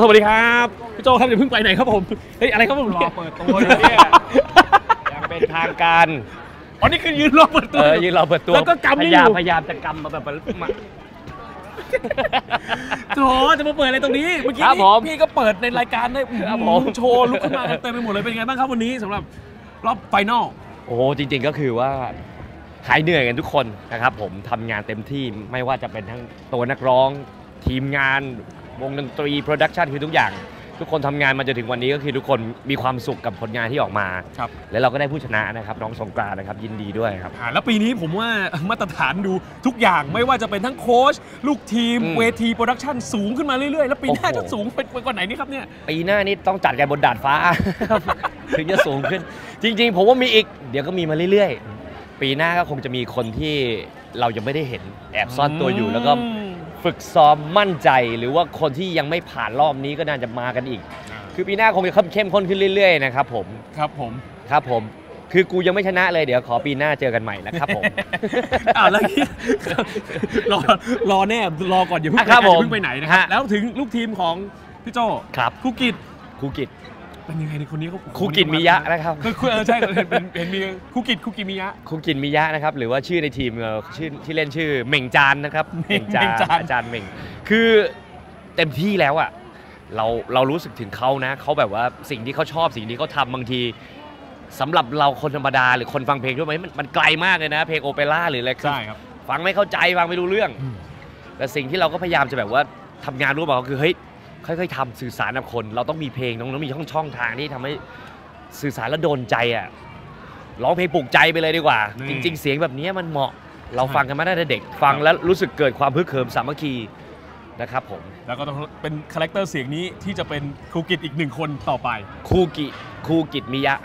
สวัสดีครับพี่โจครับอย่าเพิ่งไปไหนครับผมเฮ้ยอะไรครับผมรอเปิดตัวอยู่เนี่ยยังเป็นทางการอ๋อนี่คือยืนรอเปิดตัเอวอยืนเราเปิดตัวแล้วก็กำพนี่ยายามอยู่พยายามจะกำมาแบบมาโถจะมาเปิดอะไรตรงนี้เมื่อกี้ครับนี่ผมพี่ก็เปิดในรายการได้ครับผมโชว์ลุกขึ้นมากันเต็มไปหมดเลยเป็นไงบ้างครับวันนี้สำหรับรอบไฟนอลโอ้โหจริง ๆก็คือว่าหายเหนื่อยกันทุกคนนะครับผมทำงานเต็มที่ไม่ว่าจะเป็นทั้งตัวนักร้อง ทีมงาน วงดนตรีโปรดักชันคือทุกอย่าง ทุกคนทำงานมาจนถึงวันนี้ก็คือทุกคนมีความสุขกับผลงานที่ออกมาครับแล้วเราก็ได้ผู้ชนะนะครับน้องสงกรานต์นะครับยินดีด้วยครับอ่าแล้วปีนี้ผมว่ามาตรฐานดูทุกอย่างไม่ว่าจะเป็นทั้งโค้ชลูกทีมอืมเวทีโปรดักชันสูงขึ้นมาเรื่อยๆ แล้วปีหน้าโอ้โหจะสูงไปไปกว่าไหนนี่ครับเนี่ยปีหน้านี่ต้องจัดกันบนดาดฟ้าถึงจะสูงขึ้น จริง ๆ ผมว่ามีอีก เดี๋ยวก็มีมาเรื่อยๆ ปีหน้าก็คงจะมีคนที่เรายังไม่ได้เห็นแอบซ่อนตัวอยู่แล้วก็ ฝึกซ้อมมั่นใจหรือว่าคนที่ยังไม่ผ่านรอบนี้ก็น่าจะมากันอีก คือปีหน้าคงจะเข้มข้นขึ้นเรื่อยๆนะครับผมครับผมครับผม คือกูยังไม่ชนะเลยเดี๋ยวขอปีหน้าเจอกันใหม่นะครับผมอ้าวแล้วนี่รอรอแน่รอก่อนอย่าเพิ่งอะไปครับไหนอย่าผมเพิ่งไปไหนนะครับฮะแล้วถึงลูกทีมของพี่โจครับครูกิจครูกิจ เป็นยังไงในคนนี้เขาครูกิจมิยะนะครับคือคือเออใช่เห็นเป็นเห็นมีครูกิจครูกิจมิยะครูกินมิยะนะครับ หรือว่าชื่อในทีมเอ่อชื่อที่เล่นชื่อเหม่งจานนะครับเหม่งจานอาจารย์เหม่งคือเต็มที่แล้วอะเราเรารู้สึกถึงเขานะเขาแบบว่าสิ่งที่เขาชอบสิ่งที่เขาทำบางทีสำหรับเราคนธรรมดาหรือคนฟังเพลงทั่วไปมันมันไกลมากเลยนะ เพลงโอเปร่าหรืออะไรคือใช่ครับฟังไม่เข้าใจฟังไม่รู้เรื่องอืมแต่สิ่งที่เราก็พยายามจะแบบว่าทำงานร่วมกับเขาคือเฮ้ย ค่อยๆทำสื่อสารกับคน เราต้องมีเพลงต้องต้องมีช่องช่องทางที่ทำให้สื่อสารแล้วโดนใจอะร้องเพลงปลุกใจไปเลยดีกว่านี่จริง ๆ เสียงแบบนี้มันเหมาะ เราใช่ฟังกันมาตั้งแต่เด็กฟังแล้วรู้สึกเกิดความพึกเขิมสามัคคี นะครับผม แล้วก็ต้องเป็นคาแรคเตอร์เสียงนี้ที่จะเป็นครูกิจอีกหนึ่งคนต่อไปคูกิคูกิจมิยะ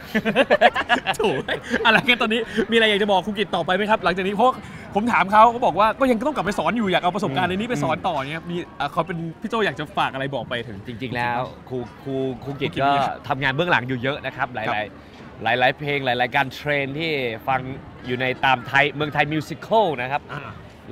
ถูกอะไรกันตอนนี้มีอะไรอยากจะบอกครูกิจต่อไปไหมครับ หลังจากนี้เพราะผมถามเขาเขาบอกว่าก็ยังต้องกลับไปสอนอยู่อยากเอาประสบการณ์ในนี้ไปสอนต่อเนี่ยมีอะเขาเป็นพี่โจอยากจะฝากอะไรบอกไปถึงจริง ๆ แล้วครูครูครูกิจครูกิจก็เนี่ยทำงานเบื้องหลังอยู่เยอะนะครับหครัลายบๆหลาย ๆ เพลงหลาย ๆ การเทรนที่ฟังอยู่ในตามไทยเมืองไทยมิวสิควลนะครับอ่า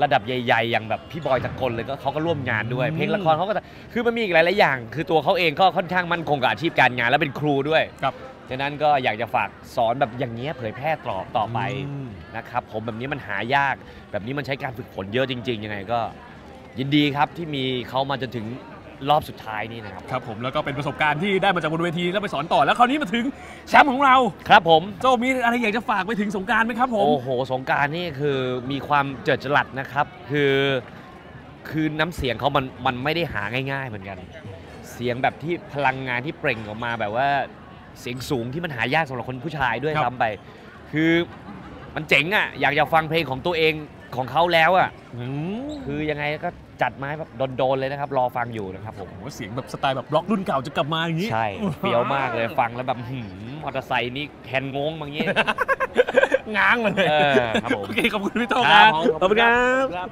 ระดับใหญ่ ๆ อย่างแบบพี่บอยตะกลเลยก็เขาก็ร่วมงานด้วยอืมเพลงละครเขาก็คือมันมีอีกหลายๆอย่าง คือตัวเขาเองก็ค่อนข้างมั่นคงกับอาชีพการงานและเป็นครูด้วยครับฉะนั้นก็อยากจะฝากสอนแบบอย่างเงี้ยเผยแพร่ต่อต่อไปอืมนะครับผมแบบนี้มันหายาก แบบนี้มันใช้การฝึกฝนเยอะจริง ๆ ยังไงก็ ยินดีครับที่มีเขามาจนถึง รอบสุดท้ายนี่นะครับ ครับผมแล้วก็เป็นประสบการณ์ที่ได้มาจากบนเวทีแล้วไปสอนต่อแล้วคราวนี้มาถึงแชมป์ของเราครับผมโจมีอะไรอยากจะฝากไปถึงสงกรารไหมครับผมโอ้โหสงกรารนี่คือมีความเจิดจรัสนะครับ คือคือน้ำเสียงเขามันมันไม่ได้หาง่ายๆเหมือนกัน เสียงแบบที่พลังงานที่เปล่งออกมาแบบว่าเสียงสูงที่มันหายากสำหรับคนผู้ชายด้วยครับซ้ำไป คือมันเจ๋งอะอยากจะฟังเพลงของตัวเอง ของเขาแล้วอะอืมคือยังไงก็จัดมาให้แบบโดนๆเลยนะครับ รอฟังอยู่นะครับผมโอ้โหเสียงแบบสไตล์แบบบล็อกรุ่นเก่าจะกลับมาอย่างนี้ ใช่เฟี้ยวมากเลยฟังแล้วแบบหืมมอเตอร์ไซค์นี่แฮนด์งงบางอย่างงี้ง้างมาเลยเออครับผม โอเคขอบคุณพี่โจคครัรับบผม ขอบคุณครับ ครับ